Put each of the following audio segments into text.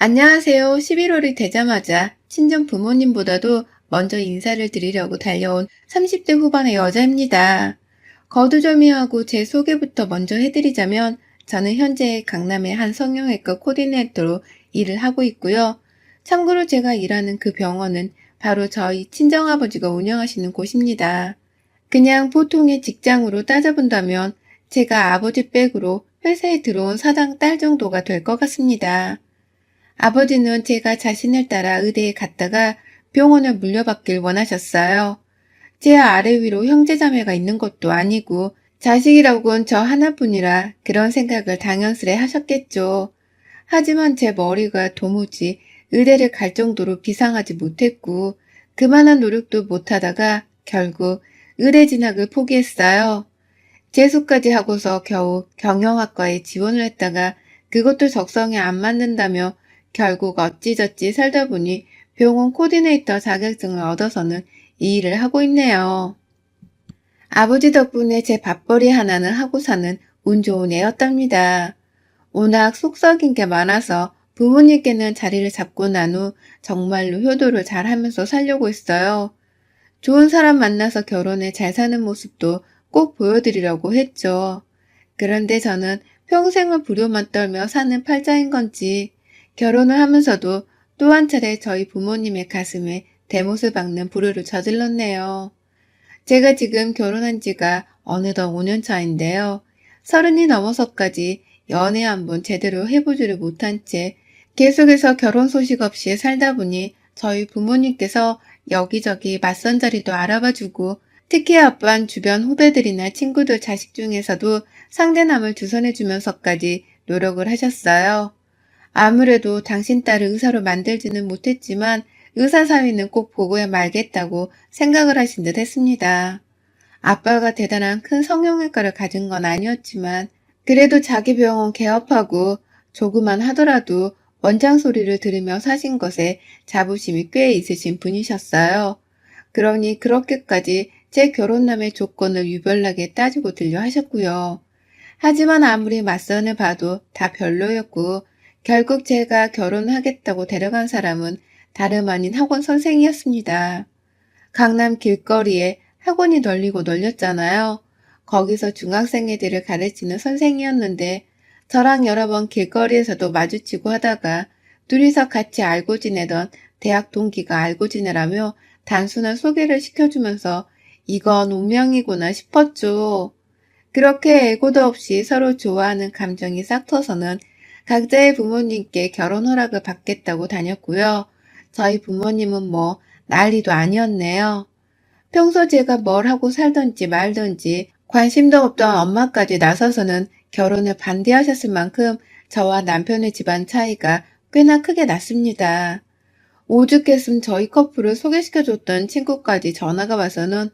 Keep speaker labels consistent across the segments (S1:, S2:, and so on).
S1: 안녕하세요. 11월이 되자마자 친정 부모님보다도 먼저 인사를 드리려고 달려온 30대 후반의 여자입니다. 거두절미하고 제 소개부터 먼저 해드리자면 저는 현재 강남의 한 성형외과 코디네이터로 일을 하고 있고요. 참고로 제가 일하는 그 병원은 바로 저희 친정아버지가 운영하시는 곳입니다. 그냥 보통의 직장으로 따져본다면 제가 아버지 백으로 회사에 들어온 사장 딸 정도가 될 것 같습니다. 아버지는 제가 자신을 따라 의대에 갔다가 병원을 물려받길 원하셨어요. 제 아래 위로 형제자매가 있는 것도 아니고 자식이라고는 저 하나뿐이라 그런 생각을 당연스레 하셨겠죠. 하지만 제 머리가 도무지 의대를 갈 정도로 비상하지 못했고 그만한 노력도 못하다가 결국 의대 진학을 포기했어요. 재수까지 하고서 겨우 경영학과에 지원을 했다가 그것도 적성에 안 맞는다며 결국 어찌저찌 살다 보니 병원 코디네이터 자격증을 얻어서는 이 일을 하고 있네요. 아버지 덕분에 제 밥벌이 하나는 하고 사는 운 좋은 애였답니다. 워낙 속 썩인 게 많아서 부모님께는 자리를 잡고 난 후 정말로 효도를 잘 하면서 살려고 했어요. 좋은 사람 만나서 결혼해 잘 사는 모습도 꼭 보여드리려고 했죠. 그런데 저는 평생을 불효만 떨며 사는 팔자인 건지 결혼을 하면서도 또 한 차례 저희 부모님의 가슴에 대못을 박는 불효를 저질렀네요. 제가 지금 결혼한 지가 어느덧 5년 차인데요. 서른이 넘어서까지 연애 한 번 제대로 해보지를 못한 채 계속해서 결혼 소식 없이 살다 보니 저희 부모님께서 여기저기 맞선 자리도 알아봐주고 특히 아빠는 주변 후배들이나 친구들 자식 중에서도 상대남을 주선해주면서까지 노력을 하셨어요. 아무래도 당신 딸을 의사로 만들지는 못했지만 의사 사위는 꼭 보고야 말겠다고 생각을 하신 듯 했습니다. 아빠가 대단한 큰 성형외과를 가진 건 아니었지만 그래도 자기 병원 개업하고 조그만 하더라도 원장 소리를 들으며 사신 것에 자부심이 꽤 있으신 분이셨어요. 그러니 그렇게까지 제 결혼남의 조건을 유별나게 따지고 들려 하셨고요. 하지만 아무리 맞선을 봐도 다 별로였고 결국 제가 결혼하겠다고 데려간 사람은 다름 아닌 학원 선생이었습니다. 강남 길거리에 학원이 널리고 널렸잖아요. 거기서 중학생 애들을 가르치는 선생이었는데 저랑 여러 번 길거리에서도 마주치고 하다가 둘이서 같이 알고 지내던 대학 동기가 알고 지내라며 단순한 소개를 시켜주면서 이건 운명이구나 싶었죠. 그렇게 애고도 없이 서로 좋아하는 감정이 싹 터서는 각자의 부모님께 결혼 허락을 받겠다고 다녔고요. 저희 부모님은 뭐 난리도 아니었네요. 평소 제가 뭘 하고 살던지 말던지 관심도 없던 엄마까지 나서서는 결혼을 반대하셨을 만큼 저와 남편의 집안 차이가 꽤나 크게 났습니다. 오죽했음 저희 커플을 소개시켜줬던 친구까지 전화가 와서는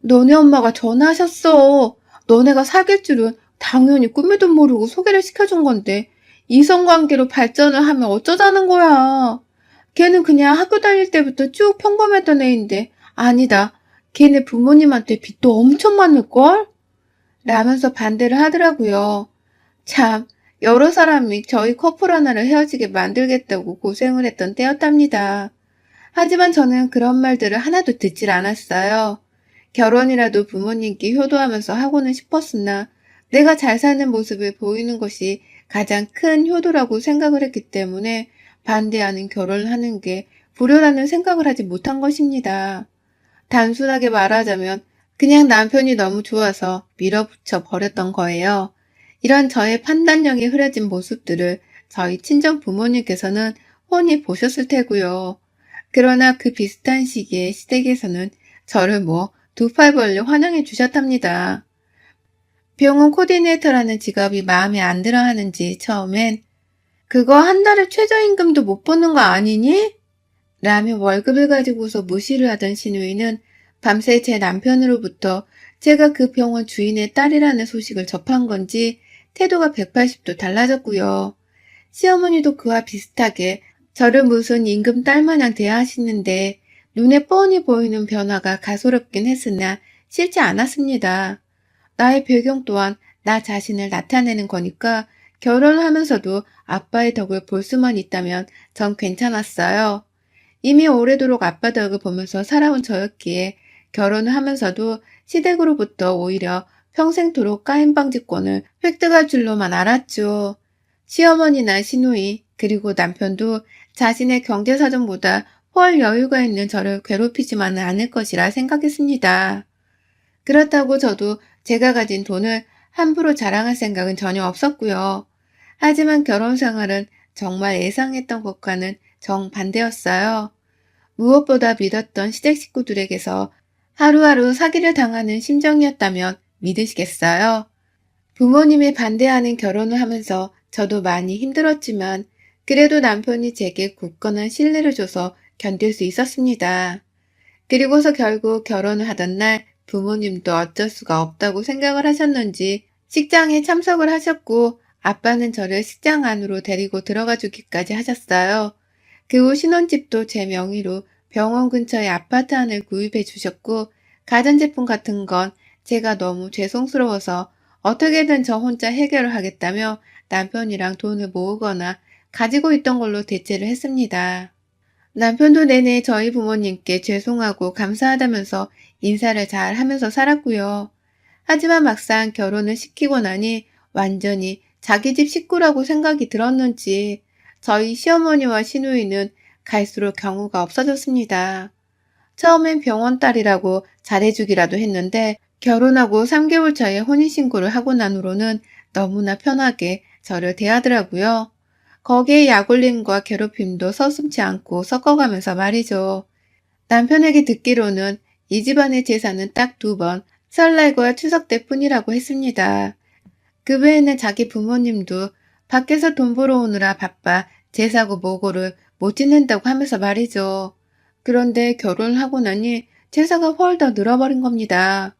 S1: 너네 엄마가 전화하셨어. 너네가 사귈 줄은 당연히 꿈에도 모르고 소개를 시켜준 건데 이성관계로 발전을 하면 어쩌자는 거야. 걔는 그냥 학교 다닐 때부터 쭉 평범했던 애인데 아니다. 걔네 부모님한테 빚도 엄청 많을걸? 라면서 반대를 하더라고요. 참, 여러 사람이 저희 커플 하나를 헤어지게 만들겠다고 고생을 했던 때였답니다. 하지만 저는 그런 말들을 하나도 듣질 않았어요. 결혼이라도 부모님께 효도하면서 하고는 싶었으나 내가 잘 사는 모습을 보이는 것이 가장 큰 효도라고 생각을 했기 때문에 반대하는 결혼을 하는 게 불효라는 생각을 하지 못한 것입니다. 단순하게 말하자면 그냥 남편이 너무 좋아서 밀어붙여 버렸던 거예요. 이런 저의 판단력이 흐려진 모습들을 저희 친정 부모님께서는 훤히 보셨을 테고요. 그러나 그 비슷한 시기에 시댁에서는 저를 뭐 두팔 벌려 환영해 주셨답니다. 병원 코디네이터라는 직업이 마음에 안 들어 하는지 처음엔 그거 한 달에 최저임금도 못 버는 거 아니니? 라며 월급을 가지고서 무시를 하던 신우이는 밤새 제 남편으로부터 제가 그 병원 주인의 딸이라는 소식을 접한 건지 태도가 180도 달라졌고요. 시어머니도 그와 비슷하게 저를 무슨 임금 딸마냥 대하시는데 눈에 뻔히 보이는 변화가 가소롭긴 했으나 싫지 않았습니다. 나의 배경 또한 나 자신을 나타내는 거니까 결혼을 하면서도 아빠의 덕을 볼 수만 있다면 전 괜찮았어요. 이미 오래도록 아빠 덕을 보면서 살아온 저였기에 결혼을 하면서도 시댁으로부터 오히려 평생토록 까임방지권을 획득할 줄로만 알았죠. 시어머니나 시누이 그리고 남편도 자신의 경제사정보다 훨 여유가 있는 저를 괴롭히지만은 않을 것이라 생각했습니다. 그렇다고 저도 제가 가진 돈을 함부로 자랑할 생각은 전혀 없었고요. 하지만 결혼 생활은 정말 예상했던 것과는 정반대였어요. 무엇보다 믿었던 시댁 식구들에게서 하루하루 사기를 당하는 심정이었다면 믿으시겠어요? 부모님이 반대하는 결혼을 하면서 저도 많이 힘들었지만 그래도 남편이 제게 굳건한 신뢰를 줘서 견딜 수 있었습니다. 그리고서 결국 결혼을 하던 날 부모님도 어쩔 수가 없다고 생각을 하셨는지 식장에 참석을 하셨고 아빠는 저를 식장 안으로 데리고 들어가 주기까지 하셨어요. 그 후 신혼집도 제 명의로 병원 근처에 아파트 안을 구입해 주셨고 가전제품 같은 건 제가 너무 죄송스러워서 어떻게든 저 혼자 해결을 하겠다며 남편이랑 돈을 모으거나 가지고 있던 걸로 대체를 했습니다. 남편도 내내 저희 부모님께 죄송하고 감사하다면서 인사를 잘 하면서 살았고요. 하지만 막상 결혼을 시키고 나니 완전히 자기 집 식구라고 생각이 들었는지 저희 시어머니와 시누이는 갈수록 경우가 없어졌습니다. 처음엔 병원 딸이라고 잘해주기라도 했는데 결혼하고 3개월 차에 혼인신고를 하고 난 후로는 너무나 편하게 저를 대하더라고요. 거기에 약올림과 괴롭힘도 서슴지 않고 섞어가면서 말이죠. 남편에게 듣기로는 이 집안의 제사는 딱 두 번, 설날과 추석 때뿐이라고 했습니다. 그 외에는 자기 부모님도 밖에서 돈 벌어 오느라 바빠 제사고 뭐고를 못 지낸다고 하면서 말이죠. 그런데 결혼을 하고 나니 제사가 훨 더 늘어버린 겁니다.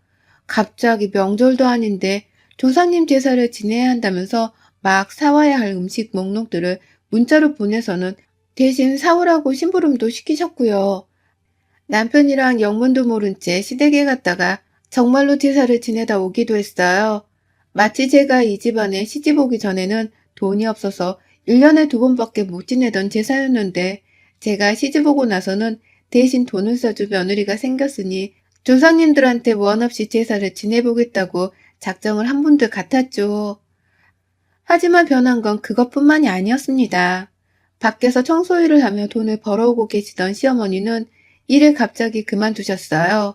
S1: 갑자기 명절도 아닌데 조상님 제사를 지내야 한다면서 막 사와야 할 음식 목록들을 문자로 보내서는 대신 사오라고 심부름도 시키셨고요. 남편이랑 영문도 모른 채 시댁에 갔다가 정말로 제사를 지내다 오기도 했어요. 마치 제가 이 집안에 시집 오기 전에는 돈이 없어서 1년에 두 번밖에 못 지내던 제사였는데 제가 시집 오고 나서는 대신 돈을 써줄 며느리가 생겼으니 조상님들한테 원 없이 제사를 지내보겠다고 작정을 한 분들 같았죠. 하지만 변한 건 그것뿐만이 아니었습니다. 밖에서 청소일을 하며 돈을 벌어오고 계시던 시어머니는 일을 갑자기 그만두셨어요.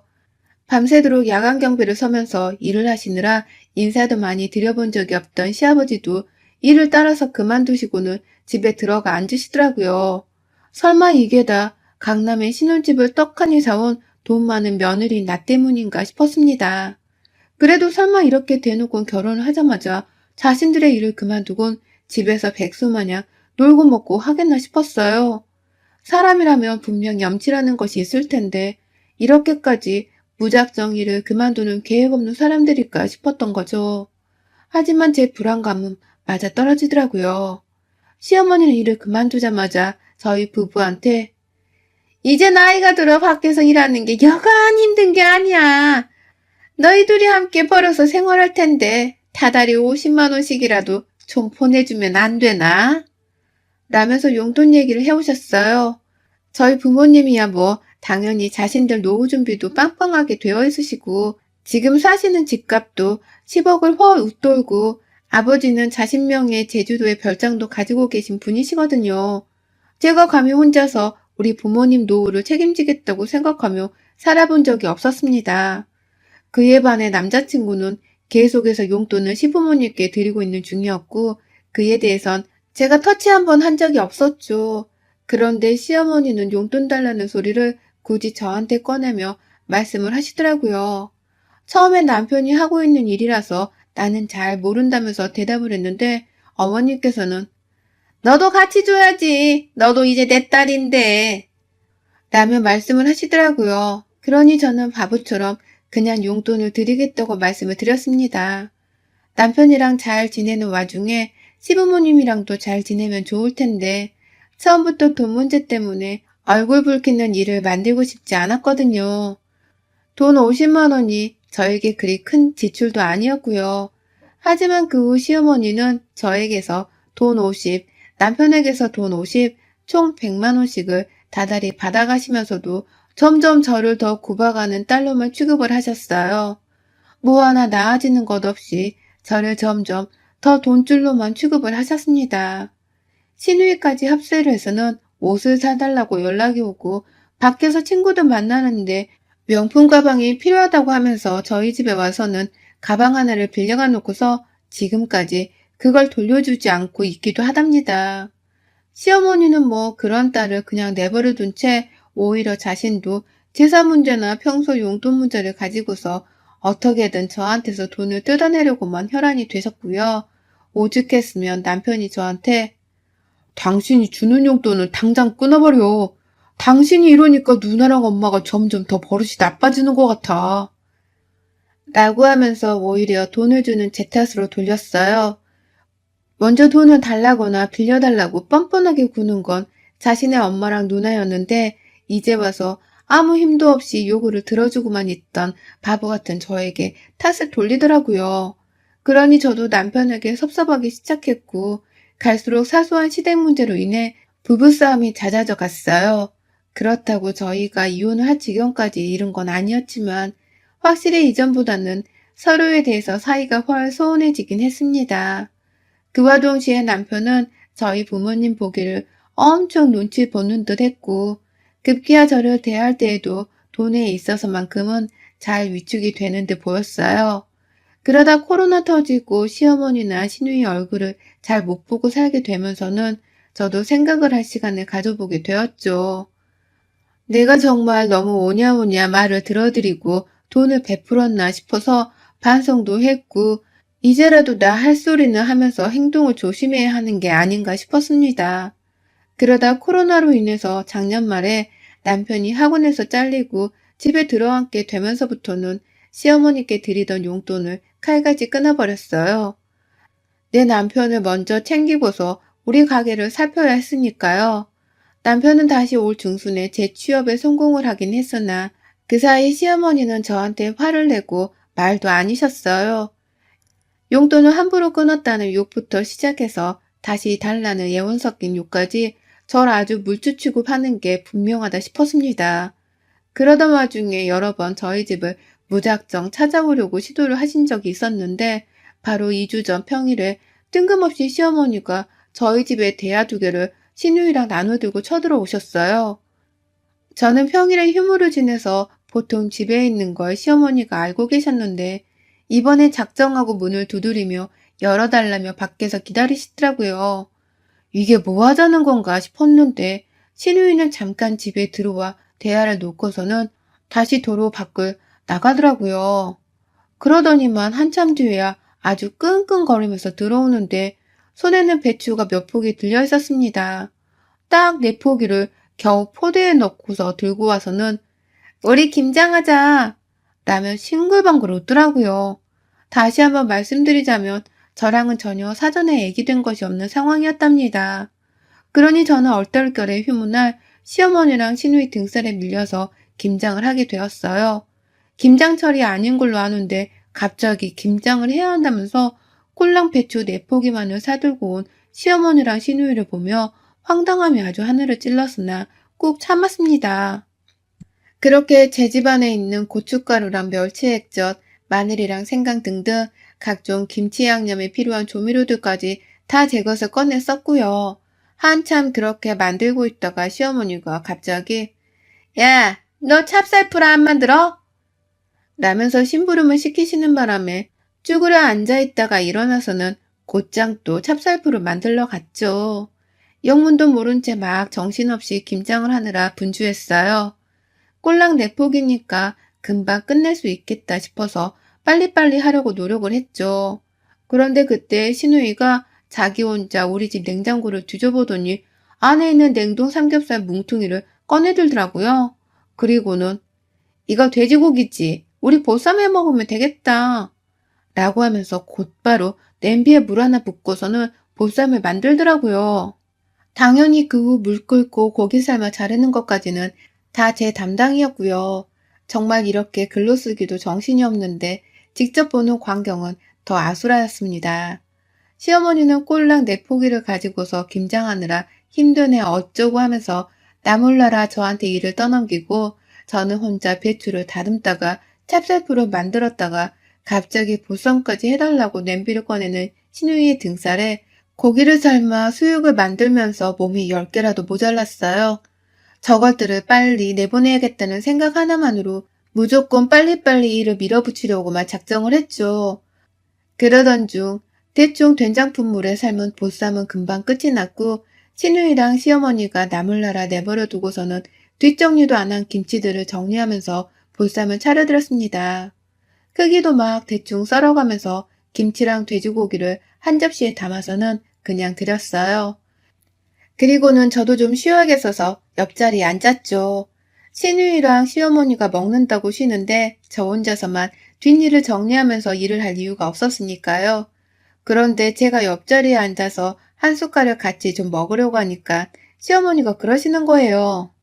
S1: 밤새도록 야간 경비를 서면서 일을 하시느라 인사도 많이 드려본 적이 없던 시아버지도 일을 따라서 그만두시고는 집에 들어가 앉으시더라고요. 설마 이게 다 강남에 신혼집을 떡하니 사온 돈 많은 며느리 나 때문인가 싶었습니다. 그래도 설마 이렇게 대놓고 결혼을 하자마자 자신들의 일을 그만두곤 집에서 백수마냥 놀고 먹고 하겠나 싶었어요. 사람이라면 분명 염치라는 것이 있을 텐데 이렇게까지 무작정 일을 그만두는 계획 없는 사람들일까 싶었던 거죠. 하지만 제 불안감은 맞아 떨어지더라고요. 시어머니는 일을 그만두자마자 저희 부부한테 이제 나이가 들어 밖에서 일하는 게 여간 힘든 게 아니야. 너희 둘이 함께 벌어서 생활할 텐데 다달이 50만 원씩이라도 좀 보내주면 안 되나? 라면서 용돈 얘기를 해오셨어요. 저희 부모님이야 뭐 당연히 자신들 노후 준비도 빵빵하게 되어 있으시고 지금 사시는 집값도 10억을 훨 웃돌고 아버지는 자신 명의 제주도의 별장도 가지고 계신 분이시거든요. 제가 감히 혼자서 우리 부모님 노후를 책임지겠다고 생각하며 살아본 적이 없었습니다. 그에 반해 남자친구는 계속해서 용돈을 시부모님께 드리고 있는 중이었고 그에 대해선 제가 터치 한 번한 적이 없었죠. 그런데 시어머니는 용돈 달라는 소리를 굳이 저한테 꺼내며 말씀을 하시더라고요. 처음엔 남편이 하고 있는 일이라서 나는 잘 모른다면서 대답을 했는데 어머니께서는 너도 같이 줘야지. 너도 이제 내 딸인데. 라며 말씀을 하시더라고요. 그러니 저는 바보처럼 그냥 용돈을 드리겠다고 말씀을 드렸습니다. 남편이랑 잘 지내는 와중에 시부모님이랑도 잘 지내면 좋을 텐데 처음부터 돈 문제 때문에 얼굴 붉히는 일을 만들고 싶지 않았거든요. 돈 50만 원이 저에게 그리 큰 지출도 아니었고요. 하지만 그 후 시어머니는 저에게서 돈 50, 남편에게서 돈 50, 총 100만 원씩을 다달이 받아가시면서도 점점 저를 더 굽어가는 딸로만 취급을 하셨어요. 뭐 하나 나아지는 것 없이 저를 점점 더 돈줄로만 취급을 하셨습니다. 신우이까지 합세를 해서는 옷을 사달라고 연락이 오고 밖에서 친구들 만나는데 명품 가방이 필요하다고 하면서 저희 집에 와서는 가방 하나를 빌려가 놓고서 지금까지 그걸 돌려주지 않고 있기도 하답니다. 시어머니는 뭐 그런 딸을 그냥 내버려 둔 채 오히려 자신도 제사 문제나 평소 용돈 문제를 가지고서 어떻게든 저한테서 돈을 뜯어내려고만 혈안이 되셨고요. 오죽했으면 남편이 저한테 당신이 주는 용돈을 당장 끊어버려. 당신이 이러니까 누나랑 엄마가 점점 더 버릇이 나빠지는 것 같아. 라고 하면서 오히려 돈을 주는 제 탓으로 돌렸어요. 먼저 돈을 달라거나 빌려달라고 뻔뻔하게 구는 건 자신의 엄마랑 누나였는데 이제 와서 아무 힘도 없이 요구를 들어주고만 있던 바보 같은 저에게 탓을 돌리더라고요. 그러니 저도 남편에게 섭섭하기 시작했고 갈수록 사소한 시댁 문제로 인해 부부싸움이 잦아져 갔어요. 그렇다고 저희가 이혼을 할 지경까지 이른 건 아니었지만 확실히 이전보다는 서로에 대해서 사이가 훨 소원해지긴 했습니다. 그와 동시에 남편은 저희 부모님 보기를 엄청 눈치 보는 듯 했고 급기야 저를 대할 때에도 돈에 있어서만큼은 잘 위축이 되는 듯 보였어요. 그러다 코로나 터지고 시어머니나 시누이 얼굴을 잘 못 보고 살게 되면서는 저도 생각을 할 시간을 가져보게 되었죠. 내가 정말 너무 오냐오냐 말을 들어드리고 돈을 베풀었나 싶어서 반성도 했고 이제라도 나 할 소리는 하면서 행동을 조심해야 하는 게 아닌가 싶었습니다. 그러다 코로나로 인해서 작년 말에 남편이 학원에서 잘리고 집에 들어앉게 되면서부터는 시어머니께 드리던 용돈을 칼같이 끊어버렸어요. 내 남편을 먼저 챙기고서 우리 가게를 살펴야 했으니까요. 남편은 다시 올 중순에 재취업에 성공을 하긴 했으나 그 사이 시어머니는 저한테 화를 내고 말도 아니셨어요. 용돈을 함부로 끊었다는 욕부터 시작해서 다시 달라는 예원 섞인 욕까지 절 아주 물주 취급하는 게 분명하다 싶었습니다. 그러던 와중에 여러 번 저희 집을 무작정 찾아오려고 시도를 하신 적이 있었는데 바로 2주 전 평일에 뜬금없이 시어머니가 저희 집에 대야 두 개를 신우이랑 나눠들고 쳐들어오셨어요. 저는 평일에 휴무를 지내서 보통 집에 있는 걸 시어머니가 알고 계셨는데 이번에 작정하고 문을 두드리며 열어달라며 밖에서 기다리시더라고요. 이게 뭐 하자는 건가 싶었는데 신우이는 잠깐 집에 들어와 대야를 놓고서는 다시 도로 밖을 나가더라고요. 그러더니만 한참 뒤에야 아주 끙끙거리면서 들어오는데 손에는 배추가 몇 포기 들려 있었습니다. 딱 네 포기를 겨우 포대에 넣고서 들고 와서는 우리 김장하자 라며 싱글벙글 웃더라고요. 다시 한번 말씀드리자면 저랑은 전혀 사전에 얘기된 것이 없는 상황이었답니다. 그러니 저는 얼떨결에 휴무날 시어머니랑 시누이 등살에 밀려서 김장을 하게 되었어요. 김장철이 아닌 걸로 아는데 갑자기 김장을 해야 한다면서 꼴랑 배추 네 포기만을 사들고 온 시어머니랑 시누이를 보며 황당함이 아주 하늘을 찔렀으나 꾹 참았습니다. 그렇게 제 집안에 있는 고춧가루랑 멸치 액젓, 마늘이랑 생강 등등 각종 김치 양념에 필요한 조미료들까지 다제 것을 꺼내 썼고요. 한참 그렇게 만들고 있다가 시어머니가 갑자기 야, 너 찹쌀풀 안 만들어? 라면서 심부름을 시키시는 바람에 쭈그려 앉아있다가 일어나서는 곧장 또 찹쌀풀을 만들러 갔죠. 영문도 모른 채 막 정신없이 김장을 하느라 분주했어요. 꼴랑 내폭이니까 금방 끝낼 수 있겠다 싶어서 빨리빨리 하려고 노력을 했죠. 그런데 그때 신우이가 자기 혼자 우리 집 냉장고를 뒤져보더니 안에 있는 냉동 삼겹살 뭉퉁이를 꺼내들더라고요. 그리고는 이거 돼지고기지. 우리 보쌈 해 먹으면 되겠다. 라고 하면서 곧바로 냄비에 물 하나 붓고서는 보쌈을 만들더라고요. 당연히 그 후 물 끓고 고기 삶아 자르는 것까지는 다 제 담당이었고요. 정말 이렇게 글로 쓰기도 정신이 없는데 직접 보는 광경은 더 아수라였습니다. 시어머니는 꼴랑 네 포기를 가지고서 김장하느라 힘드네 어쩌고 하면서 나몰라라 저한테 일을 떠넘기고 저는 혼자 배추를 다듬다가 찹쌀풀을 만들었다가 갑자기 보쌈까지 해달라고 냄비를 꺼내는 신우이의 등살에 고기를 삶아 수육을 만들면서 몸이 10개라도 모자랐어요. 저것들을 빨리 내보내야겠다는 생각 하나만으로 무조건 빨리빨리 일을 밀어붙이려고만 작정을 했죠. 그러던 중 대충 된장품물에 삶은 보쌈은 금방 끝이 났고 신우이랑 시어머니가 나물나라 내버려 두고서는 뒷정리도 안 한 김치들을 정리하면서 보쌈을 차려들었습니다. 크기도 막 대충 썰어가면서 김치랑 돼지고기를 한 접시에 담아서는 그냥 드렸어요. 그리고는 저도 좀 쉬어야겠어서 옆자리에 앉았죠. 신우이랑 시어머니가 먹는다고 쉬는데 저 혼자서만 뒷일을 정리하면서 일을 할 이유가 없었으니까요. 그런데 제가 옆자리에 앉아서 한 숟갈을 같이 좀 먹으려고 하니까 시어머니가 그러시는 거예요.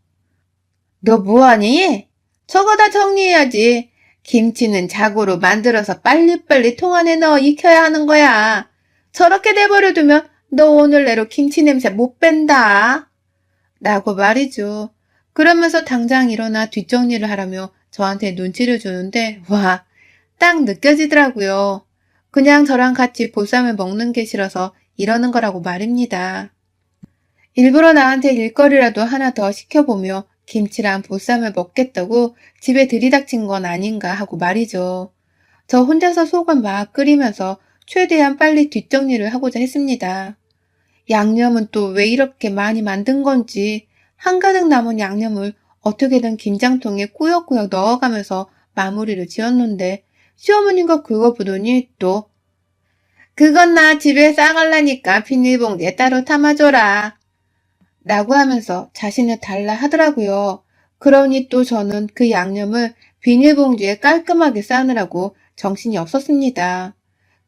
S1: 너 뭐하니? 저거 다 정리해야지. 김치는 자고로 만들어서 빨리빨리 통 안에 넣어 익혀야 하는 거야. 저렇게 내버려 두면 너 오늘 내로 김치 냄새 못 뺀다. 라고 말이죠. 그러면서 당장 일어나 뒷정리를 하라며 저한테 눈치를 주는데, 와, 딱 느껴지더라고요. 그냥 저랑 같이 보쌈을 먹는 게 싫어서 이러는 거라고 말입니다. 일부러 나한테 일거리라도 하나 더 시켜보며 김치랑 보쌈을 먹겠다고 집에 들이닥친 건 아닌가 하고 말이죠. 저 혼자서 속을 막 끓이면서 최대한 빨리 뒷정리를 하고자 했습니다. 양념은 또 왜 이렇게 많이 만든 건지 한가득 남은 양념을 어떻게든 김장통에 꾸역꾸역 넣어가면서 마무리를 지었는데 시어머니가 그거 보더니 또 그건 나 집에 싸갈라니까 비닐봉지에 따로 담아줘라. 라고 하면서 자신을 달라 하더라고요. 그러니 또 저는 그 양념을 비닐봉지에 깔끔하게 싸느라고 정신이 없었습니다.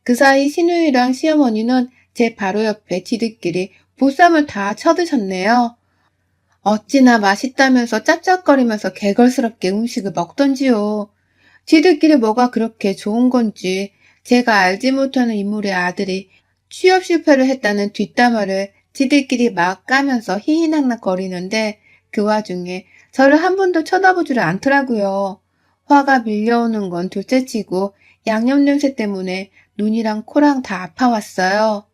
S1: 그 사이 신우이랑 시어머니는 제 바로 옆에 지들끼리 보쌈을 다 쳐드셨네요. 어찌나 맛있다면서 짭짭거리면서 개걸스럽게 음식을 먹던지요. 지들끼리 뭐가 그렇게 좋은 건지 제가 알지 못하는 인물의 아들이 취업 실패를 했다는 뒷담화를 지들끼리 막 까면서 희희낙낙 거리는데 그 와중에 저를 한 번도 쳐다보지를 않더라고요. 화가 밀려오는 건 둘째치고 양념 냄새 때문에 눈이랑 코랑 다 아파왔어요.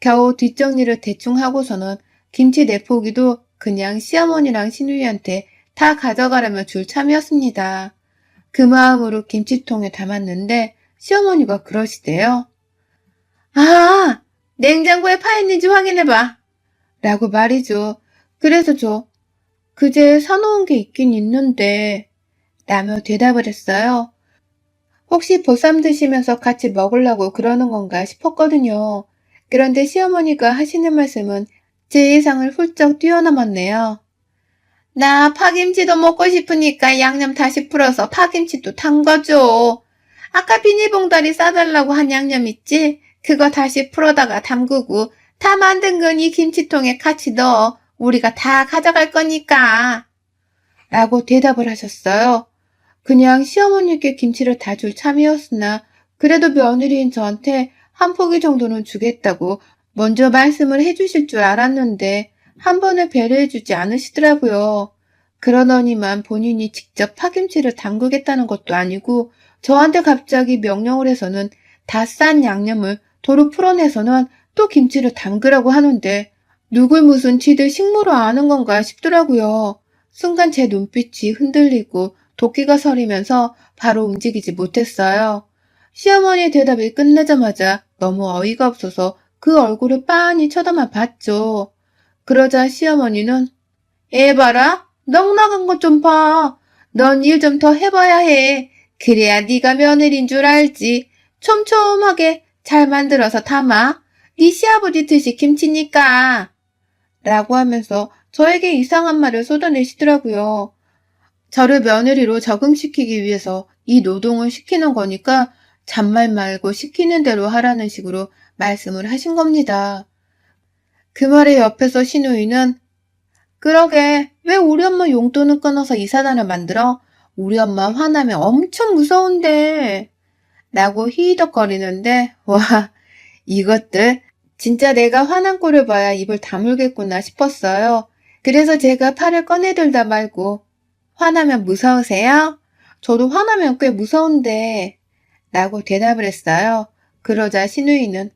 S1: 겨우 뒷정리를 대충 하고서는 김치 내포기도 그냥 시어머니랑 신우이한테 다 가져가라며 줄 참이었습니다. 그 마음으로 김치통에 담았는데 시어머니가 그러시대요. 아, 냉장고에 파 있는지 확인해봐. 라고 말이죠. 그래서 저 그제 사놓은 게 있긴 있는데 라며 대답을 했어요. 혹시 보쌈 드시면서 같이 먹으려고 그러는 건가 싶었거든요. 그런데 시어머니가 하시는 말씀은 제 예상을 훌쩍 뛰어넘었네요. 나 파김치도 먹고 싶으니까 양념 다시 풀어서 파김치도 담궈줘. 아까 비닐봉다리 싸달라고 한 양념 있지? 그거 다시 풀어다가 담그고 다 만든 건 이 김치통에 같이 넣어. 우리가 다 가져갈 거니까. 라고 대답을 하셨어요. 그냥 시어머니께 김치를 다 줄 참이었으나 그래도 며느리인 저한테 한 포기 정도는 주겠다고 먼저 말씀을 해주실 줄 알았는데 한 번에 배려해주지 않으시더라고요. 그러더니만 본인이 직접 파김치를 담그겠다는 것도 아니고 저한테 갑자기 명령을 해서는 다 싼 양념을 도로 풀어내서는 또 김치를 담그라고 하는데 누굴 무슨 지들 식모로 아는 건가 싶더라고요. 순간 제 눈빛이 흔들리고 도끼가 서리면서 바로 움직이지 못했어요. 시어머니의 대답이 끝나자마자 너무 어이가 없어서 그 얼굴을 빤히 쳐다만 봤죠. 그러자 시어머니는 애 봐라 넉 나간 것 좀 봐. 넌 일 좀 더 해봐야 해. 그래야 네가 며느리인 줄 알지. 촘촘하게 잘 만들어서 담아. 네 시아버지 드시 김치니까. 라고 하면서 저에게 이상한 말을 쏟아내시더라고요. 저를 며느리로 적응시키기 위해서 이 노동을 시키는 거니까 잔말 말고 시키는 대로 하라는 식으로 말씀을 하신 겁니다. 그 말에 옆에서 신우이는 그러게 왜 우리 엄마 용돈을 끊어서 이사단을 만들어? 우리 엄마 화나면 엄청 무서운데 라고 히히덕거리는데, 와, 이것들, 진짜 내가 화난 꼴을 봐야 입을 다물겠구나 싶었어요. 그래서 제가 팔을 꺼내들다 말고, 화나면 무서우세요? 저도 화나면 꽤 무서운데, 라고 대답을 했어요. 그러자 신우이는,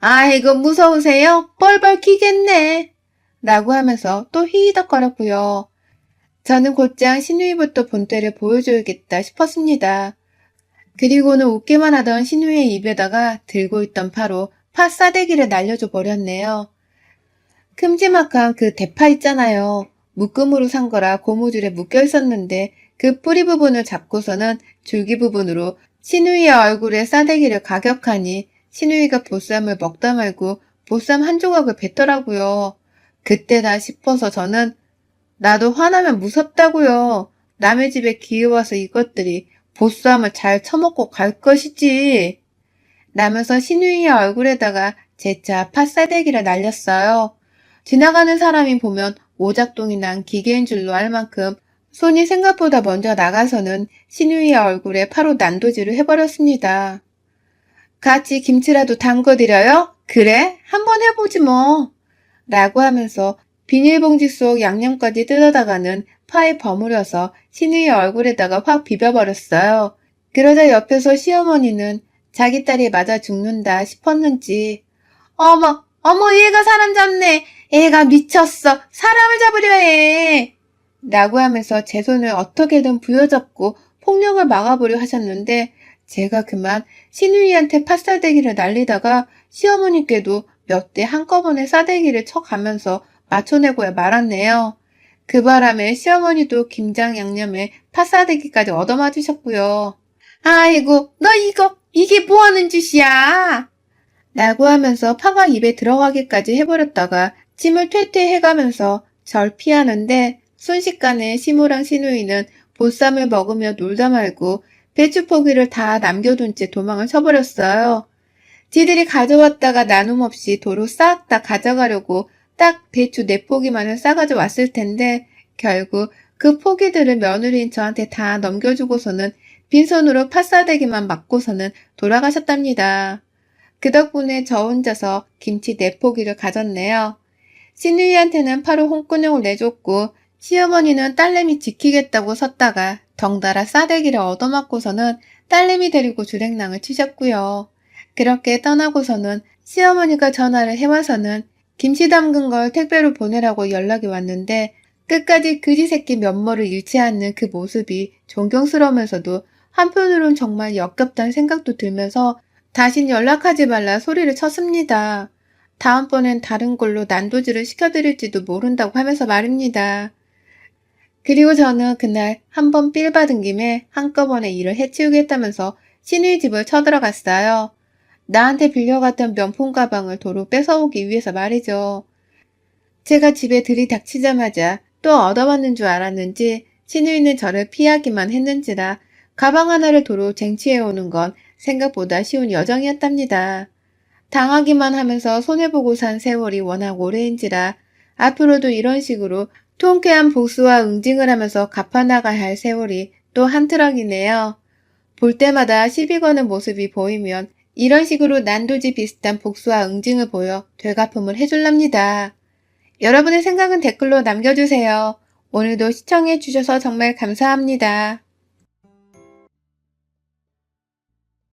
S1: 아이고, 무서우세요? 뻘뻘 키겠네. 라고 하면서 또 히히덕거렸고요. 저는 곧장 신우이부터 본때를 보여줘야겠다 싶었습니다. 그리고는 웃기만 하던 신우이의 입에다가 들고 있던 파로 파 싸대기를 날려줘 버렸네요. 큼지막한 그 대파 있잖아요. 묶음으로 산 거라 고무줄에 묶여 있었는데 그 뿌리 부분을 잡고서는 줄기 부분으로 신우이의 얼굴에 싸대기를 가격하니 신우이가 보쌈을 먹다 말고 보쌈 한 조각을 뱉더라고요. 그때다 싶어서 저는 나도 화나면 무섭다고요. 남의 집에 기어와서 이것들이 보쌈을 잘 처먹고 갈 것이지. 라면서 신우이의 얼굴에다가 제차 팥싸대기를 날렸어요. 지나가는 사람이 보면 오작동이 난 기계인 줄로 알 만큼 손이 생각보다 먼저 나가서는 신우이의 얼굴에 파로 난도질을 해버렸습니다. 같이 김치라도 담궈드려요? 그래? 한번 해보지 뭐. 라고 하면서 비닐봉지 속 양념까지 뜯어다가는 파에 버무려서 신우의 얼굴에다가 확 비벼버렸어요. 그러자 옆에서 시어머니는 자기 딸이 맞아 죽는다 싶었는지 어머 어머 얘가 사람 잡네 애가 미쳤어 사람을 잡으려 해 라고 하면서 제 손을 어떻게든 부여잡고 폭력을 막아보려 하셨는데 제가 그만 신우이한테 팥사대기를 날리다가 시어머니께도 몇 대 한꺼번에 싸대기를 쳐가면서 맞춰내고야 말았네요. 그 바람에 시어머니도 김장 양념에 팥사대기까지 얻어맞으셨고요. 아이고, 너 이거, 이게 뭐 하는 짓이야? 라고 하면서 파가 입에 들어가기까지 해버렸다가 침을 퇴퇴 해가면서 절 피하는데 순식간에 시모랑 시누이는 보쌈을 먹으며 놀다 말고 배추 포기를 다 남겨둔 채 도망을 쳐버렸어요. 지들이 가져왔다가 나눔 없이 도로 싹 다 가져가려고 딱 배추 네 포기만을 싸가져 왔을 텐데 결국 그 포기들을 며느리인 저한테 다 넘겨주고서는 빈손으로 팥사대기만 맞고서는 돌아가셨답니다. 그 덕분에 저 혼자서 김치 네 포기를 가졌네요. 신우이한테는 바로 홍군형을 내줬고 시어머니는 딸내미 지키겠다고 섰다가 덩달아 싸대기를 얻어맞고서는 딸내미 데리고 주랭랑을 치셨고요. 그렇게 떠나고서는 시어머니가 전화를 해와서는 김치 담근 걸 택배로 보내라고 연락이 왔는데 끝까지 그지 새끼 면모를 잃지 않는 그 모습이 존경스러우면서도 한편으론 정말 역겹다는 생각도 들면서 다신 연락하지 말라 소리를 쳤습니다. 다음번엔 다른 걸로 난도질을 시켜드릴지도 모른다고 하면서 말입니다. 그리고 저는 그날 한 번 삘 받은 김에 한꺼번에 일을 해치우겠다면서 신우이 집을 쳐들어갔어요. 나한테 빌려갔던 명품 가방을 도로 뺏어오기 위해서 말이죠. 제가 집에 들이닥치자마자 또 얻어맞는 줄 알았는지 신우이는 저를 피하기만 했는지라 가방 하나를 도로 쟁취해오는 건 생각보다 쉬운 여정이었답니다. 당하기만 하면서 손해보고 산 세월이 워낙 오래인지라 앞으로도 이런 식으로 통쾌한 복수와 응징을 하면서 갚아나가야 할 세월이 또 한 트럭이네요. 볼 때마다 시비 거는 모습이 보이면 이런 식으로 난도지 비슷한 복수와 응징을 보여 되갚음을 해줄랍니다. 여러분의 생각은 댓글로 남겨주세요. 오늘도 시청해주셔서 정말 감사합니다.